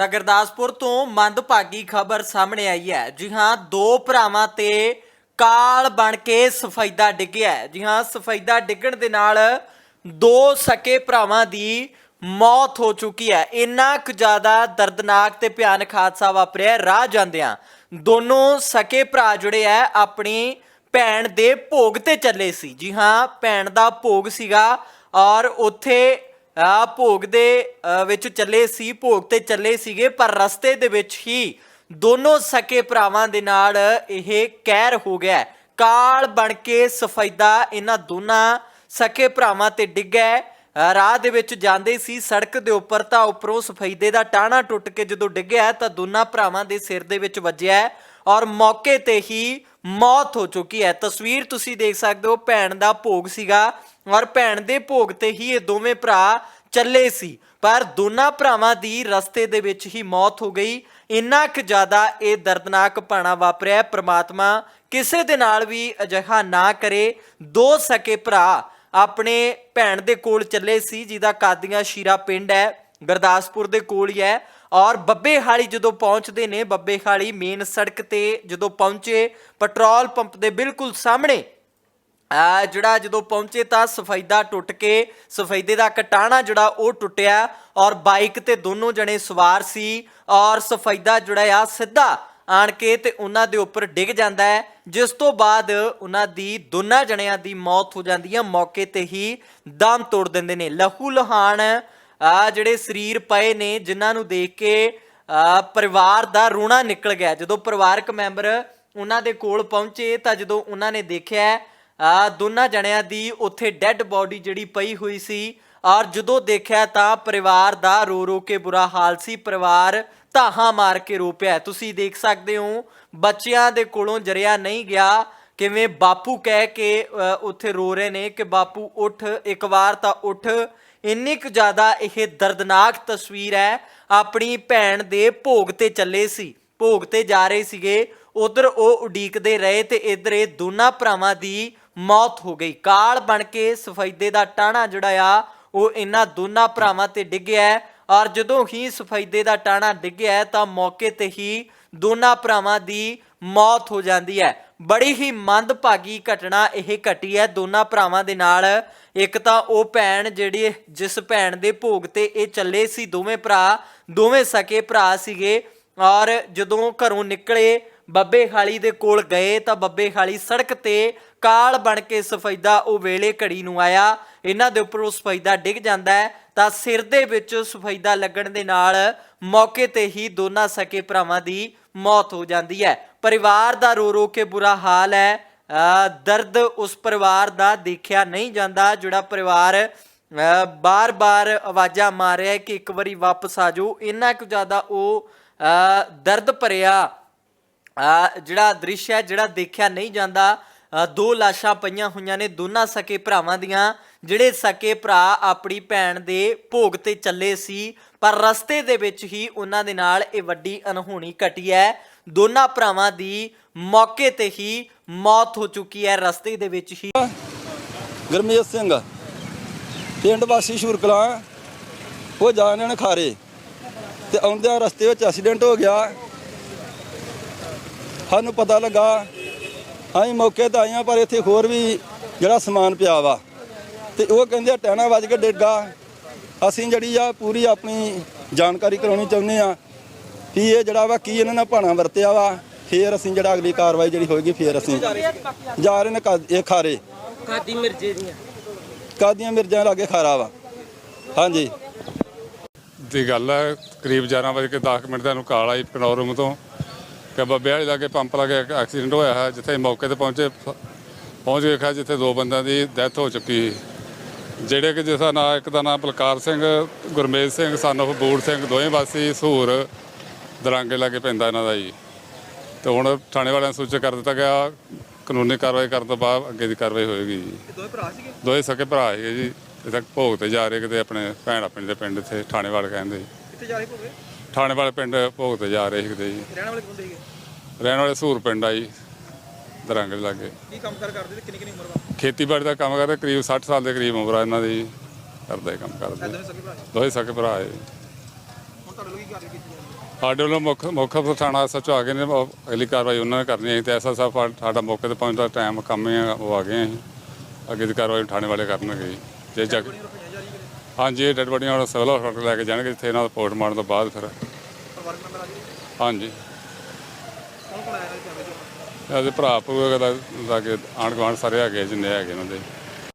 ਤਾਂ ਗੁਰਦਾਸਪੁਰ ਤੋਂ ਮੰਦਭਾਗੀ ਖਬਰ ਸਾਹਮਣੇ ਆਈ ਹੈ। ਜੀ ਹਾਂ, ਦੋ ਭਰਾਵਾਂ ਤੇ ਕਾਲ ਬਣ ਕੇ ਸਫੈਦਾ ਡਿੱਗਿਆ ਜੀ ਹਾਂ, ਸਫੈਦਾ ਡਿੱਗਣ ਦੇ ਨਾਲ ਦੋ ਸਕੇ ਭਰਾਵਾਂ ਦੀ ਮੌਤ ਹੋ ਚੁੱਕੀ ਹੈ। ਇੰਨਾ ਕੁ ਜ਼ਿਆਦਾ ਦਰਦਨਾਕ ਤੇ ਭਿਆਨਕ ਹਾਦਸਾ ਵਾਪਰਿਆ ਰਾਹ ਜਾਂਦਿਆਂ ਦੋਨੋਂ ਸਕੇ ਭਰਾ ਜਿਹੜੇ ਆ ਆਪਣੀ ਭੈਣ ਦੇ ਭੋਗ ਤੇ ਚੱਲੇ ਸੀ। ਜੀ ਹਾਂ, ਭੈਣ ਦਾ ਭੋਗ ਸੀਗਾ ਔਰ ਉੱਥੇ ਆ ਭੋਗ ਦੇ ਅ, ਵਿੱਚ ਚੱਲੇ ਸੀ ਭੋਗ ਤੇ ਚੱਲੇ ਸੀਗੇ ਪਰ ਰਸਤੇ ਦੇ ਵਿੱਚ ਹੀ ਦੋਨੋਂ ਸਕੇ ਭਰਾਵਾਂ ਦੇ ਨਾਲ ਇਹ ਕਹਿਰ ਹੋ ਗਿਆ। ਕਾਲ ਬਣ ਕੇ ਸਫੈਦਾ ਇਹਨਾਂ ਦੋਨਾਂ ਸਕੇ ਭਰਾਵਾਂ ਤੇ ਡਿੱਗਿਆ ਰਾਹ ਦੇ ਵਿੱਚ ਜਾਂਦੇ ਸੀ ਸੜਕ ਦੇ ਉੱਪਰ ਤਾਂ ਉੱਪਰੋਂ ਸਫੈਦੇ ਦਾ ਟਾਣਾ ਟੁੱਟ ਕੇ ਜਦੋਂ ਡਿੱਗਿਆ ਤਾਂ ਦੋਨਾਂ ਭਰਾਵਾਂ ਦੇ ਸਿਰ ਦੇ ਵਿੱਚ ਵੱਜਿਆ ਔਰ ਮੌਕੇ ਤੇ ਹੀ ਮੌਤ ਹੋ ਚੁੱਕੀ ਹੈ। ਤਸਵੀਰ ਤੁਸੀਂ ਦੇਖ ਸਕਦੇ ਹੋ ਭੈਣ ਦਾ ਭੋਗ ਸੀਗਾ ਔਰ ਭੈਣ ਦੇ ਭੋਗ ਤੇ ਹੀ ਇਹ ਦੋਵੇਂ ਭਰਾ ਚੱਲੇ ਸੀ। ਪਰ ਦੋਨਾਂ ਭਰਾਵਾਂ ਦੀ ਰਸਤੇ ਦੇ ਵਿੱਚ ਹੀ ਮੌਤ ਹੋ ਗਈ। ਇੰਨਾ ਕੁ ਜ਼ਿਆਦਾ ਇਹ ਦਰਦਨਾਕ ਭਾਣਾ ਵਾਪਰਿਆ। ਹੈ। ਪ੍ਰਮਾਤਮਾ ਕਿਸੇ ਦੇ ਨਾਲ ਵੀ ਅਜਿਹਾ ਨਾ ਕਰੇ। ਦੋ ਸਕੇ ਭਰਾ ਆਪਣੇ ਭੈਣ ਦੇ ਕੋਲ ਚੱਲੇ ਸੀ, ਜਿਹਦਾ ਕਾਦੀਆਂ ਸ਼ੀਰਾ ਪਿੰਡ ਹੈ, ਗੁਰਦਾਸਪੁਰ ਦੇ ਕੋਲ ਹੀ ਹੈ। ਔਰ ਬੱਬੇ ਹਾਲੀ ਜਦੋਂ ਪਹੁੰਚਦੇ ਨੇ, ਬੱਬੇ ਹਾਲੀ ਮੇਨ ਸੜਕ ਤੇ ਜਦੋਂ ਪਹੁੰਚੇ, ਪੈਟਰੋਲ ਪੰਪ ਦੇ ਬਿਲਕੁਲ ਸਾਹਮਣੇ ਜਿਹੜਾ ਜਦੋਂ ਪਹੁੰਚੇ ਤਾਂ ਸਫੈਦਾ ਟੁੱਟ ਕੇ, ਸਫੈਦੇ ਦਾ ਕਟਾਣਾ ਜਿਹੜਾ ਉਹ ਟੁੱਟਿਆ ਔਰ ਬਾਈਕ ਤੇ ਦੋਨੋਂ ਜਣੇ ਸਵਾਰ ਸੀ ਔਰ ਸਫੈਦਾ ਜਿਹੜਾ ਆ ਸਿੱਧਾ ਆਣ ਕੇ ਤੇ ਉਹਨਾਂ ਦੇ ਉੱਪਰ ਡਿੱਗ ਜਾਂਦਾ ਹੈ, ਜਿਸ ਤੋਂ ਬਾਅਦ ਉਹਨਾਂ ਦੀ ਦੋਨਾਂ ਜਣਿਆਂ ਦੀ ਮੌਤ ਹੋ ਜਾਂਦੀ ਹੈ, ਮੌਕੇ ਤੇ ਹੀ ਦਮ ਤੋੜ ਦਿੰਦੇ ਨੇ। ਲਹੂ ਲਹਾਨ ਆ ਜਿਹੜੇ ਸਰੀਰ ਪਏ ਨੇ, ਜਿਨ੍ਹਾਂ ਨੂੰ ਦੇਖ ਕੇ ਪਰਿਵਾਰ ਦਾ ਰੋਣਾ ਨਿਕਲ ਗਿਆ। ਜਦੋਂ ਪਰਿਵਾਰਕ ਮੈਂਬਰ ਉਹਨਾਂ ਦੇ ਕੋਲ ਪਹੁੰਚੇ ਤਾਂ ਜਦੋਂ ਉਹਨਾਂ ਨੇ ਦੇਖਿਆ ਦੋਨਾਂ ਜਣਿਆਂ ਦੀ ਉੱਥੇ ਡੈੱਡ ਬਾਡੀ ਜਿਹੜੀ ਪਈ ਹੋਈ ਸੀ। ਔਰ ਜਦੋਂ ਦੇਖਿਆ ਤਾਂ ਪਰਿਵਾਰ ਦਾ ਰੋ ਰੋ ਕੇ ਬੁਰਾ ਹਾਲ ਸੀ। ਪਰਿਵਾਰ ਧਾਹਾਂ ਮਾਰ ਕੇ ਰੋ ਪਿਆ। ਤੁਸੀਂ ਦੇਖ ਸਕਦੇ ਹੋ, ਬੱਚਿਆਂ ਦੇ ਕੋਲੋਂ ਜਰਿਆ ਨਹੀਂ ਗਿਆ। ਕਿਵੇਂ ਬਾਪੂ ਕਹਿ ਕੇ ਉੱਥੇ ਰੋ ਰਹੇ ਨੇ ਕਿ ਬਾਪੂ ਉੱਠ, ਇੱਕ ਵਾਰ ਤਾਂ ਉੱਠ। ਇੰਨੀ ਕੁ ਜ਼ਿਆਦਾ ਇਹ ਦਰਦਨਾਕ ਤਸਵੀਰ ਹੈ। ਆਪਣੀ ਭੈਣ ਦੇ ਭੋਗ ਤੇ ਚੱਲੇ ਸੀ। ਭੋਗ ਤੇ ਜਾ ਰਹੇ ਸੀਗੇ। ਉਧਰ ਉਹ ਉਡੀਕਦੇ ਰਹੇ ਤੇ ਇਧਰ ਇਹ ਦੋਨਾਂ ਭਰਾਵਾਂ ਦੀ ਮੌਤ ਹੋ ਗਈ। ਕਾਲ ਬਣ ਕੇ ਸਫੈਦੇ ਦਾ ਟਾਣਾ ਜਿਹੜਾ ਆ, ਉਹ ਇਹਨਾਂ ਦੋਨਾਂ ਭਰਾਵਾਂ ਤੇ ਡਿੱਗਿਆ ਔਰ ਜਦੋਂ ਹੀ ਸਫੈਦੇ ਦਾ ਟਾਣਾ ਡਿੱਗਿਆ ਤਾਂ ਮੌਕੇ ਤੇ ਹੀ ਦੋਨਾਂ ਭਰਾਵਾਂ ਦੀ ਮੌਤ ਹੋ ਜਾਂਦੀ ਹੈ। ਬੜੀ ਹੀ ਮੰਦਭਾਗੀ ਘਟਨਾ ਇਹ ਘਟੀ ਹੈ ਦੋਨਾਂ ਭਰਾਵਾਂ ਦੇ ਨਾਲ। ਇੱਕ ਤਾਂ ਉਹ ਭੈਣ ਜਿਹੜੀ ਜਿਸ ਭੈਣ ਦੇ ਭੋਗ ਤੇ ਇਹ ਚੱਲੇ ਸੀ, ਦੋਵੇਂ ਭਰਾ, ਦੋਵੇਂ ਸਕੇ ਭਰਾ ਸੀਗੇ। ਔਰ ਜਦੋਂ ਘਰੋਂ ਨਿਕਲੇ ਬੱਬੇ ਖਾਲੀ ਦੇ ਕੋਲ ਗਏ ਤਾਂ ਬੱਬੇ ਖਾਲੀ ਸੜਕ ਤੇ ਕਾਲ ਬਣ ਕੇ ਸਫੈਦਾ ਉਹ ਵੇਲੇ ਘੜੀ ਨੂੰ ਆਇਆ। ਇਹਨਾਂ ਦੇ ਉੱਪਰ ਉਹ ਸਫੈਦਾ ਡਿੱਗ ਜਾਂਦਾ ਹੈ ਤਾਂ ਸਿਰ ਦੇ ਵਿੱਚ ਸਫੈਦਾ ਲੱਗਣ ਦੇ ਨਾਲ ਮੌਕੇ ਤੇ ਹੀ ਦੋਨਾਂ ਸਕੇ ਭਰਾਵਾਂ ਦੀ ਮੌਤ ਹੋ ਜਾਂਦੀ ਹੈ। ਪਰਿਵਾਰ ਦਾ ਰੋ ਰੋ ਕੇ ਬੁਰਾ ਹਾਲ ਹੈ। ਦਰਦ ਉਸ ਪਰਿਵਾਰ ਦਾ ਦੇਖਿਆ ਨਹੀਂ ਜਾਂਦਾ ਜਿਹੜਾ ਪਰਿਵਾਰ ਅ, ਬਾਰ-ਬਾਰ ਆਵਾਜ਼ਾਂ ਮਾਰ ਰਿਹਾ ਕਿ ਇੱਕ ਵਾਰੀ ਵਾਪਸ ਆ ਜਾਓ। ਇੰਨਾ ਕੁ ਜ਼ਿਆਦਾ ਉਹ ਦਰਦ ਭਰਿਆ ਜਿਹੜਾ ਦ੍ਰਿਸ਼ ਹੈ, ਜਿਹੜਾ ਦੇਖਿਆ ਨਹੀਂ ਜਾਂਦਾ ਦੋ ਲਾਸ਼ਾਂ ਪਈਆਂ ਹੋਈਆਂ ਨੇ, ਦੋਨਾਂ ਸਕੇ ਭਰਾਵਾਂ ਦੀਆਂ, ਜਿਹੜੇ ਸਕੇ ਭਰਾ ਆਪਣੀ ਭੈਣ ਦੇ ਭੋਗ ਤੇ ਚੱਲੇ ਸੀ, ਪਰ ਰਸਤੇ ਦੇ ਵਿੱਚ ਹੀ ਉਹਨਾਂ ਦੇ ਨਾਲ ਇਹ ਵੱਡੀ ਅਨਹੋਣੀ ਘਟੀ ਹੈ। ਦੋਨਾਂ ਭਰਾਵਾਂ ਦੀ ਮੌਕੇ ਤੇ ਹੀ ਮੌਤ ਹੋ ਚੁੱਕੀ ਹੈ, ਰਸਤੇ ਦੇ ਵਿੱਚ ਹੀ। ਗੁਰਮੀਤ ਸਿੰਘ, ਪਿੰਡ ਵਾਸੀ ਸ਼ੂਰਕਲਾਂ, ਉਹ ਜਾ ਖਾਰੇ, ਤੇ ਆਉਂਦਿਆਂ ਰਸਤੇ ਵਿੱਚ ਐਕਸੀਡੈਂਟ ਹੋ ਗਿਆ। ਸਾਨੂੰ ਪਤਾ ਲੱਗਾ ਅਸੀਂ ਮੌਕੇ ਤੇ ਆਏ ਹਾਂ ਪਰ ਇੱਥੇ ਹੋਰ ਵੀ ਜਿਹੜਾ ਸਮਾਨ ਪਿਆ ਵਾ। ਤੇ ਉਹ ਕਹਿੰਦੇ ਆ ਟਹਿਣਾ ਵੱਜ ਕੇ ਡਿੱਗਾ ਅਸੀਂ ਜਿਹੜੀ ਆ ਪੂਰੀ ਆਪਣੀ ਜਾਣਕਾਰੀ ਕਰਾਉਣੀ ਚਾਹੁੰਦੇ ਆ ਵੀ ਇਹ ਜਿਹੜਾ ਵਾ ਕੀ ਇਹਨਾਂ ਨਾਲ ਭਾਣਾ ਵਰਤਿਆ ਵਾ। ਫੇਰ ਅਸੀਂ ਜਿਹੜਾ ਅਗਲੀ ਕਾਰਵਾਈ ਜਿਹੜੀ ਹੋਏਗੀ ਫੇਰ ਅਸੀਂ ਜਾ ਰਹੇ ਨੇ ਕਾ- ਇਹ ਖਾਰੇ। ਕਾਦੀ ਮਿਰਜੇ ਦੀਆਂ? ਕਾਦੀਆਂ ਮਿਰਜਾਂ ਲਾਗੇ ਖਾਰਾ ਵਾ। ਹਾਂਜੀ। ਦੀ ਗੱਲ ਹੈ ਕਰੀਬ 11 ਵਜੇ ਕੇ 10 ਮਿੰਟ ਦਾ ਨੂੰ ਕਾਲ ਆਈ ਪਨੋਰਮ ਤੋਂ। ਕਿ ਬੱਬੇ ਵਾਲੀ ਲਾਗੇ ਪੰਪ ਲਾਗੇ ਐਕਸੀਡੈਂਟ ਹੋਇਆ ਹੈ ਜਿੱਥੇ ਮੌਕੇ ਤੇ ਪਹੁੰਚੇ ਪਹੁੰਚ ਕੇ ਦੇਖਿਆ ਜਿੱਥੇ ਦੋ ਬੰਦਿਆਂ ਦੀ ਡੈਥ ਹੋ ਚੁੱਕੀ। ਜਿਹੜੇ ਕਿ ਜਿਸ ਦਾ ਨਾਂ ਇੱਕ ਦਾ ਨਾਮ ਬਲਕਾਰ ਸਿੰਘ ਗੁਰਮੇਜ ਸਿੰਘ ਸਨ of ਬੂੜ ਸਿੰਘ ਦੋਵੇਂ ਵਾਸੀ ਸਹੂਰ ਦਰਾਂਗੇ ਲਾਗੇ ਪੈਂਦਾ ਇਹਨਾਂ ਦਾ ਜੀ। ਤੇ ਹੁਣ ਥਾਣੇ ਵਾਲਿਆਂ ਨੂੰ ਸੂਚਿਤ ਕਰ ਦਿੱਤਾ ਗਿਆ ਕਾਨੂੰਨੀ ਕਾਰਵਾਈ ਕਰਨ ਤੋਂ ਬਾਅਦ ਅੱਗੇ ਦੀ ਕਾਰਵਾਈ ਹੋਏਗੀ ਜੀ। ਦੋਵੇਂ ਭਰਾ ਸੀਗੇ? ਦੋਵੇਂ ਸਕੇ ਭਰਾ ਸੀਗੇ ਜੀ। ਇਹ ਤੱਕ ਭੋਗ ਤੇ ਜਾ ਰਹੇ ਕਿਤੇ ਆਪਣੇ ਭੈਣ ਆਪਣੇ ਦੇ ਪਿੰਡ ਇੱਥੇ ਥਾਣੇ ਵਾਲੇ ਕਹਿੰਦੇ। ਜੀ ਕਿੱਥੇ ਜਾ ਰਹੇ ਭੋਗੇ? ਥਾਣੇ ਵਾਲੇ ਪਿੰਡ ਭੋਗ ਤੇ ਜਾ ਰਹੇ ਸੀ ਕਿਤੇ ਜੀ। ਰਹਿਣ ਵਾਲੇ ਬੰਦੇ ਸੀਗੇ? ਰਹਿਣ ਵਾਲੇ ਸੂਰ ਪਿੰਡ ਆ ਜੀ ਦਰੰਗ ਦੇ ਲਾਗੇ। ਕੀ ਕੰਮ ਕਾਰ ਕਰਦੇ ਤੇ ਕਿੰਨੀ ਕਿੰਨੀ ਉਮਰ ਵਾ? ਖੇਤੀਬਾੜੀ ਦਾ ਕੰਮ ਕਰਦੇ ਕਰੀਬ 60 ਸਾਲ ਦੇ ਕਰੀਬ ਉਮਰ ਆ ਇਹਨਾਂ ਦੀ। ਕਰਦਾ ਕੰਮ ਕਰਦੇ। ਦੋਵੇਂ ਸਕੇ ਭਰਾ ਸੀ। ਦੋਵੇਂ ਸਕੇ ਭਰਾ ਹੈ ਹੁਣ ਤੁਹਾਡੇ ਲੋਕੀ ਕਾਰਵਾਈ ਕੀਤੀ ਜਾਂਦੀ ਹੈ? ਸਾਡੇ ਵੱਲੋਂ ਮੁੱਖ ਮੁੱਖ ਥਾਣਾ ਸੱਚੋ ਆ ਗਏ ਨੇ ਉਹ ਅਗਲੀ ਕਾਰਵਾਈ ਉਹਨਾਂ ਨੇ ਕਰਨੀ ਹੈ। ਤੇ ਐਸਾ ਸਾਹਿਬ ਸਾਡਾ ਮੌਕੇ ਤੇ ਪਹੁੰਚਦਾ ਟਾਈਮ ਕੰਮ ਹੀ ਆ, ਉਹ ਆ ਗਏ ਅਸੀਂ। ਅੱਗੇ ਦੀ ਕਾਰਵਾਈ ਥਾਣੇ ਵਾਲੇ ਕਰਨਗੇ ਜੀ। ਜੇ ਜਗ ਹਾਂਜੀ ਇਹ ਡੈਡ ਬੋਡੀਆਂ ਹੁਣ ਸਿਵਲ ਹਸਪਤਾਲ ਲੈ ਕੇ ਜਾਣਗੇ ਜਿੱਥੇ ਇਹਨਾਂ ਦਾ ਪੋਸਟਮਾਰਟਮ ਤੋਂ ਬਾਅਦ ਫਿਰ। ਪਰਿਵਾਰਕ ਮੈਂਬਰ ਆ ਗਏ ਹਾਂਜੀ। ਕੌਣ ਕੌਣ ਆਇਆ ਇਹਨਾਂ ਫੈਮਿਲੀ ਚੋਂ ਇਹਦੇ ਭਰਾ ਭੂ ਦਾ ਲਾਗੇ ਆਂਢ ਗੁਆਂਢ ਸਾਰੇ ਹੈਗੇ ਜਿੰਨੇ ਹੈਗੇ ਉਹਨਾਂ ਦੇ।